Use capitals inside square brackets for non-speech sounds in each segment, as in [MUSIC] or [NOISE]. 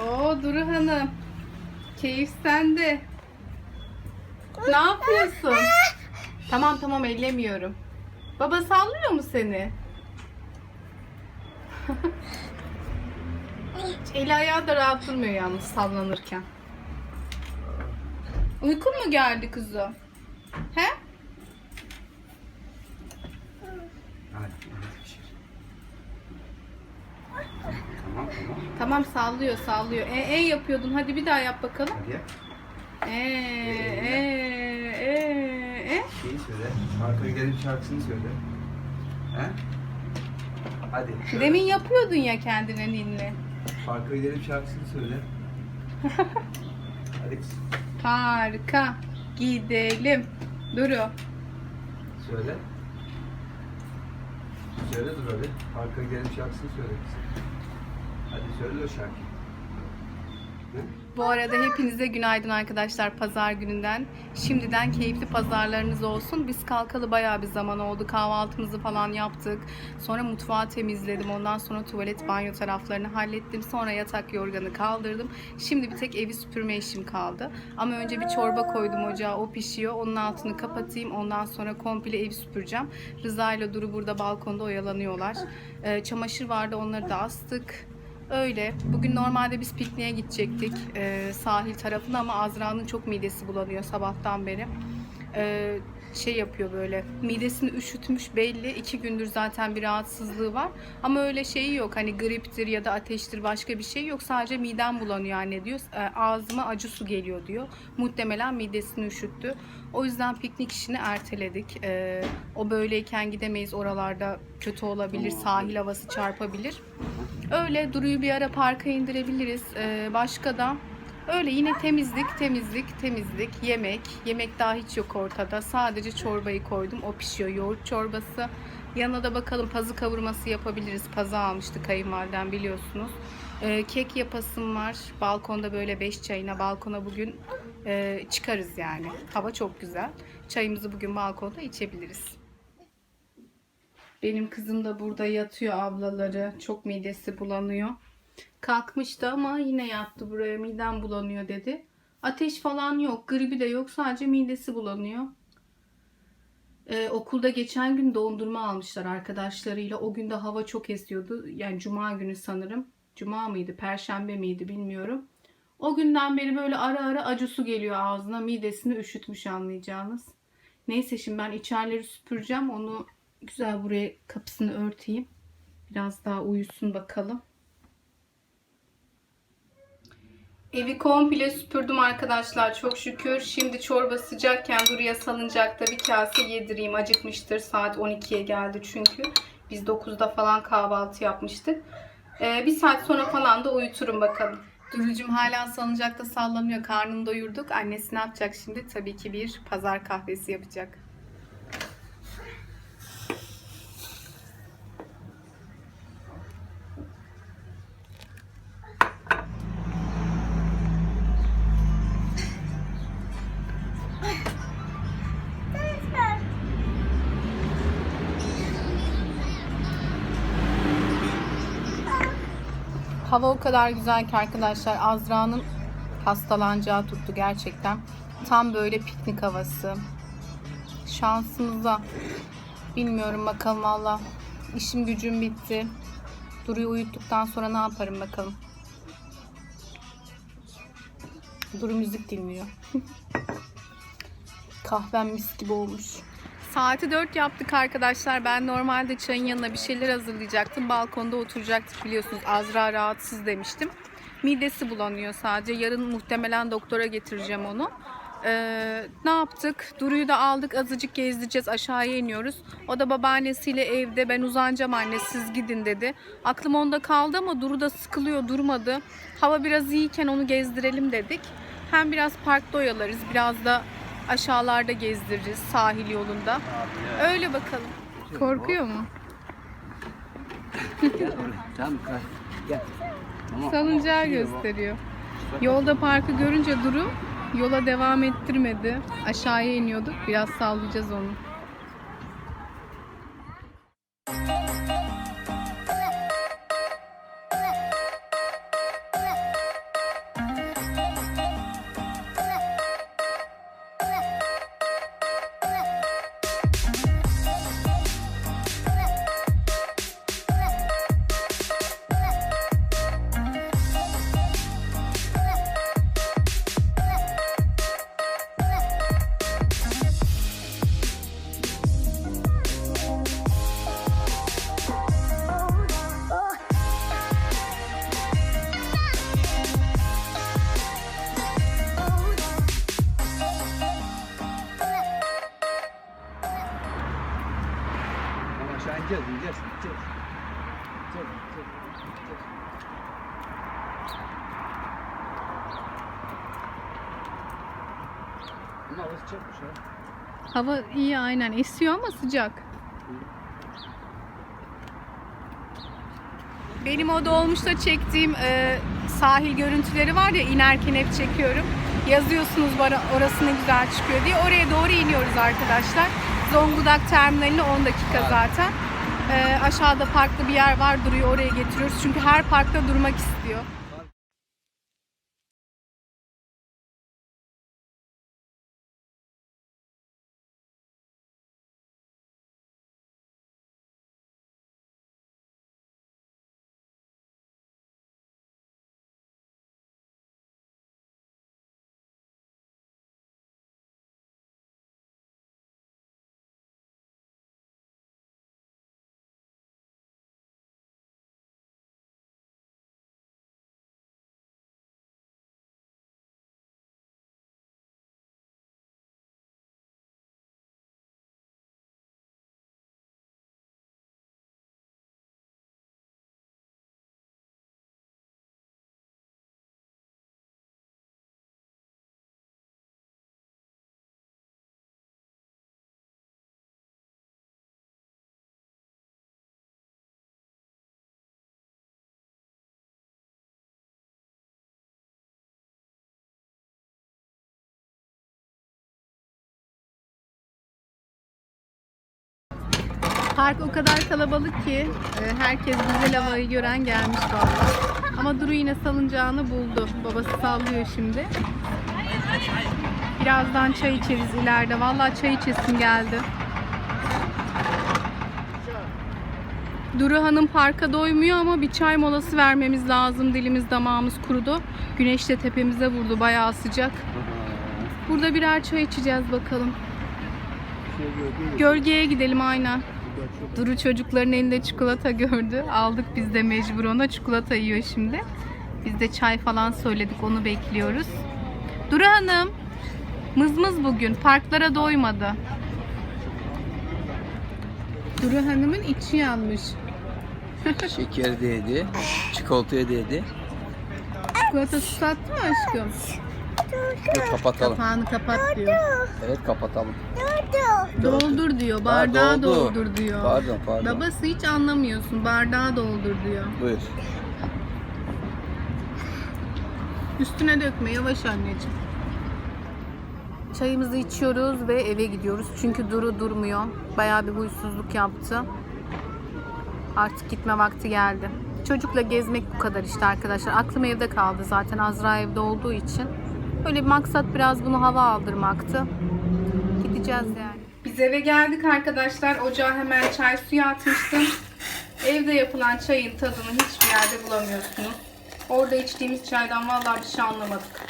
Oo Duru Hanım. Keyif sende. Ne yapıyorsun? Tamam tamam ellemiyorum. Baba sallıyor mu seni? [LAUGHS] Eli ayağı da rahat durmuyor yalnız sallanırken. Uykun mu geldi kızım? He? Tamam sallıyor sallıyor. E, e yapıyordun hadi bir daha yap bakalım. Hadi yap. E e e e. Şeyi söyle. Arka gidelim şarkısını söyle. He? Hadi. Demin yapıyordun ya kendine ninni. Arka gidelim şarkısını söyle. [LAUGHS] Hadi. Harika. Gidelim. Duru. Söyle. Söyle dur hadi. Arka gidelim şarkısını söyle. Hadi söyle o? Bu arada hepinize günaydın arkadaşlar pazar gününden. Şimdiden keyifli pazarlarınız olsun. Biz kalkalı bayağı bir zaman oldu. Kahvaltımızı falan yaptık. Sonra mutfağı temizledim. Ondan sonra tuvalet banyo taraflarını hallettim. Sonra yatak yorganı kaldırdım. Şimdi bir tek evi süpürme işim kaldı. Ama önce bir çorba koydum ocağa. O pişiyor. Onun altını kapatayım. Ondan sonra komple evi süpüreceğim. Rıza ile Duru burada balkonda oyalanıyorlar. Ee, çamaşır vardı onları da astık. Öyle. Bugün normalde biz pikniğe gidecektik e, sahil tarafına ama Azra'nın çok midesi bulanıyor sabahtan beri. E, şey yapıyor böyle midesini üşütmüş belli. iki gündür zaten bir rahatsızlığı var. Ama öyle şeyi yok hani griptir ya da ateştir başka bir şey yok. Sadece midem bulanıyor anne diyor. E, ağzıma acı su geliyor diyor. Muhtemelen midesini üşüttü. O yüzden piknik işini erteledik. E, o böyleyken gidemeyiz oralarda kötü olabilir. Sahil havası çarpabilir. Öyle Duru'yu bir ara parka indirebiliriz. Ee, başka da öyle yine temizlik, temizlik, temizlik, yemek. Yemek daha hiç yok ortada. Sadece çorbayı koydum. O pişiyor. Yoğurt çorbası. Yanına da bakalım pazı kavurması yapabiliriz. Pazı almıştı kayınvaliden biliyorsunuz. Ee, kek yapasım var. Balkonda böyle 5 çayına balkona bugün e, çıkarız yani. Hava çok güzel. Çayımızı bugün balkonda içebiliriz. Benim kızım da burada yatıyor ablaları. Çok midesi bulanıyor. Kalkmıştı ama yine yattı buraya. Midem bulanıyor dedi. Ateş falan yok. Gribi de yok. Sadece midesi bulanıyor. Ee, okulda geçen gün dondurma almışlar arkadaşlarıyla. O gün de hava çok esiyordu. Yani cuma günü sanırım. Cuma mıydı? Perşembe miydi bilmiyorum. O günden beri böyle ara ara acı su geliyor ağzına. Midesini üşütmüş anlayacağınız. Neyse şimdi ben içerileri süpüreceğim. Onu güzel buraya kapısını örteyim. Biraz daha uyusun bakalım. Evi komple süpürdüm arkadaşlar çok şükür. Şimdi çorba sıcakken Duru'ya salıncakta bir kase yedireyim. Acıkmıştır. Saat 12'ye geldi çünkü. Biz 9'da falan kahvaltı yapmıştık. Ee, bir saat sonra falan da uyuturum bakalım. Duru'cum hala salıncakta sallanıyor. Karnını doyurduk. Annesi ne yapacak şimdi? Tabii ki bir pazar kahvesi yapacak. Hava o kadar güzel ki arkadaşlar Azra'nın hastalanacağı tuttu gerçekten. Tam böyle piknik havası. Şansımıza. Bilmiyorum bakalım valla. İşim gücüm bitti. Duru'yu uyuttuktan sonra ne yaparım bakalım. Duru müzik dinliyor. [LAUGHS] Kahvem mis gibi olmuş. Saati 4 yaptık arkadaşlar. Ben normalde çayın yanına bir şeyler hazırlayacaktım. Balkonda oturacaktık biliyorsunuz. Azra rahatsız demiştim. Midesi bulanıyor sadece. Yarın muhtemelen doktora getireceğim onu. Ee, ne yaptık? Duru'yu da aldık. Azıcık gezdireceğiz. Aşağıya iniyoruz. O da babaannesiyle evde. Ben uzanacağım anne siz gidin dedi. Aklım onda kaldı ama Duru da sıkılıyor durmadı. Hava biraz iyiyken onu gezdirelim dedik. Hem biraz parkta oyalarız. Biraz da aşağılarda gezdiririz sahil yolunda. Öyle bakalım. Korkuyor mu? Gel oraya. Tamam kay. Gel. Tamam. Salıncağı gösteriyor. Yolda parkı görünce Duru yola devam ettirmedi. Aşağıya iniyorduk. Biraz sallayacağız onu. Çek. Ama havası çekmiş ha. Hava iyi aynen esiyor ama sıcak. Benim o dolmuşta çektiğim e, sahil görüntüleri var ya inerken hep çekiyorum. Yazıyorsunuz bana orası ne güzel çıkıyor diye. Oraya doğru iniyoruz arkadaşlar. Zonguldak terminaline 10 dakika zaten. E, aşağıda parklı bir yer var duruyor oraya getiriyoruz. Çünkü her parkta durmak istiyor. Park o kadar kalabalık ki e, herkes güzel havayı gören gelmiş vallahi. Ama Duru yine salıncağını buldu. Babası sallıyor şimdi. Birazdan çay içeriz ileride. Vallahi çay içesim geldi. Duru Hanım parka doymuyor ama bir çay molası vermemiz lazım. Dilimiz damağımız kurudu. Güneş de tepemize vurdu. Bayağı sıcak. Burada birer çay içeceğiz bakalım. Şey? Gölgeye gidelim aynen. Duru çocukların elinde çikolata gördü. Aldık biz de mecbur ona. Çikolata yiyor şimdi. Biz de çay falan söyledik. Onu bekliyoruz. Duru Hanım. Mızmız bugün. Parklara doymadı. Duru Hanım'ın içi yanmış. [LAUGHS] Şeker de yedi, çikolataya da yedi. Çikolata sattı mı aşkım? Dur kapatalım. Kapağını kapat diyor. Evet kapatalım. Doldur diyor. Bardağı doldu. doldur diyor. Pardon pardon. Babası hiç anlamıyorsun. Bardağı doldur diyor. Buyur. Üstüne dökme yavaş anneciğim. Çayımızı içiyoruz ve eve gidiyoruz. Çünkü Duru durmuyor. Bayağı bir huysuzluk yaptı. Artık gitme vakti geldi. Çocukla gezmek bu kadar işte arkadaşlar. Aklım evde kaldı zaten Azra evde olduğu için. Öyle bir maksat biraz bunu hava aldırmaktı. Gideceğiz yani. Biz eve geldik arkadaşlar. Ocağa hemen çay suyu atmıştım. Evde yapılan çayın tadını hiçbir yerde bulamıyorsunuz. Orada içtiğimiz çaydan vallahi bir şey anlamadık.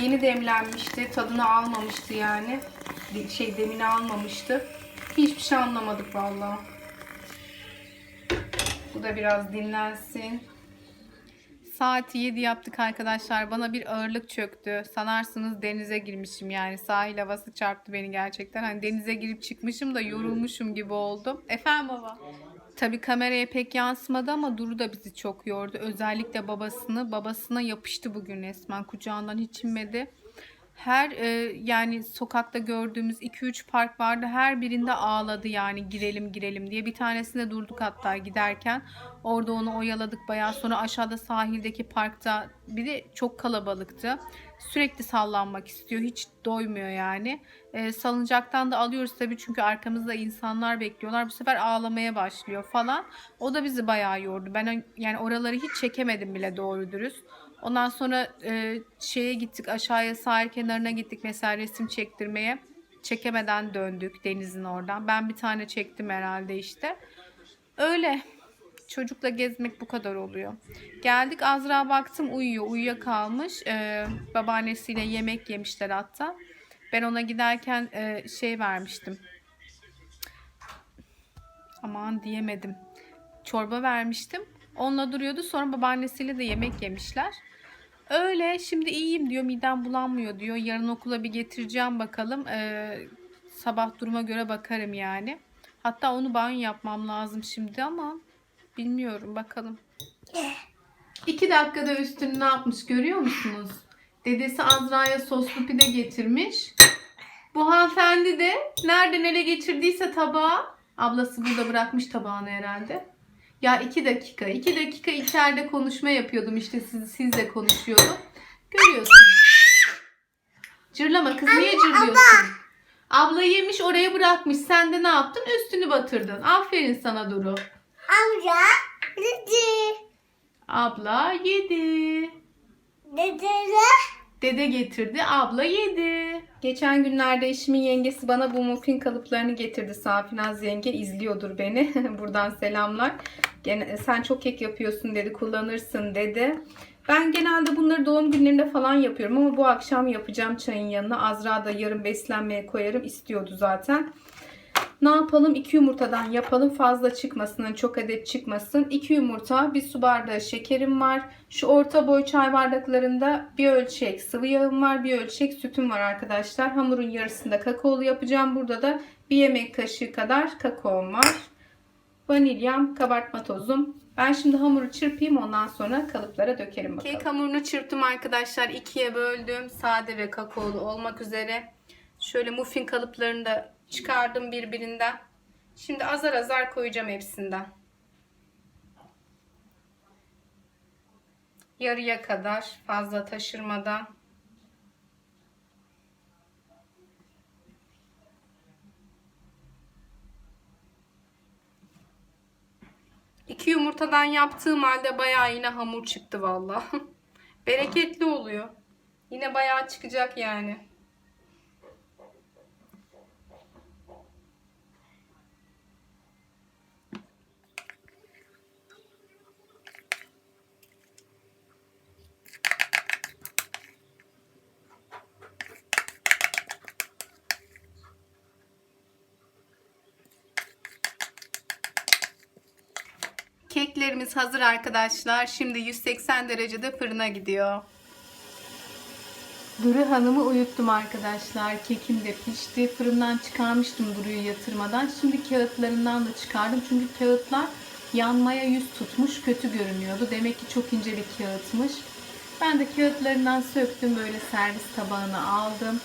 Yeni demlenmişti. Tadını almamıştı yani. Şey demini almamıştı. Hiçbir şey anlamadık vallahi. Bu da biraz dinlensin. Saati 7 yaptık arkadaşlar. Bana bir ağırlık çöktü. Sanarsınız denize girmişim yani. Sahil havası çarptı beni gerçekten. Hani denize girip çıkmışım da yorulmuşum gibi oldum. Efendim baba? Tabii kameraya pek yansımadı ama Duru da bizi çok yordu. Özellikle babasını. Babasına yapıştı bugün resmen. Kucağından hiç inmedi. Her e, yani sokakta gördüğümüz 2-3 park vardı. Her birinde ağladı yani girelim girelim diye. Bir tanesinde durduk hatta giderken. Orada onu oyaladık bayağı. Sonra aşağıda sahildeki parkta bir de çok kalabalıktı. Sürekli sallanmak istiyor. Hiç doymuyor yani. E, salıncaktan da alıyoruz tabii çünkü arkamızda insanlar bekliyorlar. Bu sefer ağlamaya başlıyor falan. O da bizi bayağı yordu. Ben yani oraları hiç çekemedim bile doğru dürüst. Ondan sonra e, şeye gittik aşağıya sahil kenarına gittik mesela resim çektirmeye. Çekemeden döndük denizin oradan. Ben bir tane çektim herhalde işte. Öyle. Çocukla gezmek bu kadar oluyor. Geldik Azra baktım uyuyor. Uyuyakalmış. Ee, babaannesiyle yemek yemişler hatta. Ben ona giderken e, şey vermiştim. Aman diyemedim. Çorba vermiştim. Onunla duruyordu. Sonra babaannesiyle de yemek yemişler. Öyle şimdi iyiyim diyor. Midem bulanmıyor diyor. Yarın okula bir getireceğim bakalım. Ee, sabah duruma göre bakarım yani. Hatta onu banyo yapmam lazım şimdi ama bilmiyorum bakalım. İki dakikada üstünü ne yapmış görüyor musunuz? Dedesi Azra'ya soslu pide getirmiş. Bu hanımefendi de nereden ele geçirdiyse tabağı. Ablası burada bırakmış tabağını herhalde. Ya iki dakika, iki dakika içeride konuşma yapıyordum işte siz, sizle konuşuyordum. Görüyorsunuz. Cırlama kız niye cırlıyorsun? Abla yemiş oraya bırakmış. Sen de ne yaptın? Üstünü batırdın. Aferin sana Duru. Amca. Dede. Abla yedi. Dede. Dede getirdi, abla yedi. Geçen günlerde eşimin yengesi bana bu muffin kalıplarını getirdi. Safinaz yenge izliyordur beni. [LAUGHS] Buradan selamlar. Gene, sen çok kek yapıyorsun dedi, kullanırsın dedi. Ben genelde bunları doğum günlerinde falan yapıyorum ama bu akşam yapacağım çayın yanına. Azra da yarın beslenmeye koyarım istiyordu zaten. Ne yapalım? 2 yumurtadan yapalım. Fazla çıkmasın, hani çok adet çıkmasın. 2 yumurta, bir su bardağı şekerim var. Şu orta boy çay bardaklarında bir ölçek sıvı yağım var, bir ölçek sütüm var arkadaşlar. Hamurun yarısında kakaolu yapacağım. Burada da bir yemek kaşığı kadar kakaom var. Vanilyam, kabartma tozum. Ben şimdi hamuru çırpayım ondan sonra kalıplara dökerim bakalım. Kek hamurunu çırptım arkadaşlar. ikiye böldüm. Sade ve kakaolu olmak üzere. Şöyle muffin kalıplarını da çıkardım birbirinden. Şimdi azar azar koyacağım hepsinden. Yarıya kadar fazla taşırmadan. İki yumurtadan yaptığım halde bayağı yine hamur çıktı valla. [LAUGHS] Bereketli oluyor. Yine bayağı çıkacak yani. Keklerimiz hazır arkadaşlar. Şimdi 180 derecede fırına gidiyor. Duru Hanım'ı uyuttum arkadaşlar. Kekim de pişti. Fırından çıkarmıştım Duru'yu yatırmadan. Şimdi kağıtlarından da çıkardım. Çünkü kağıtlar yanmaya yüz tutmuş. Kötü görünüyordu. Demek ki çok ince bir kağıtmış. Ben de kağıtlarından söktüm. Böyle servis tabağına aldım.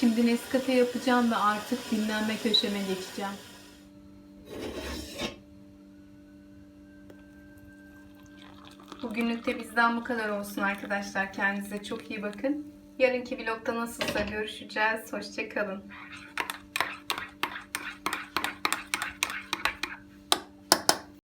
Şimdi Nescafe yapacağım ve artık dinlenme köşeme geçeceğim. Bugünlük de bizden bu kadar olsun arkadaşlar. Kendinize çok iyi bakın. Yarınki vlogda nasılsa görüşeceğiz. Hoşçakalın.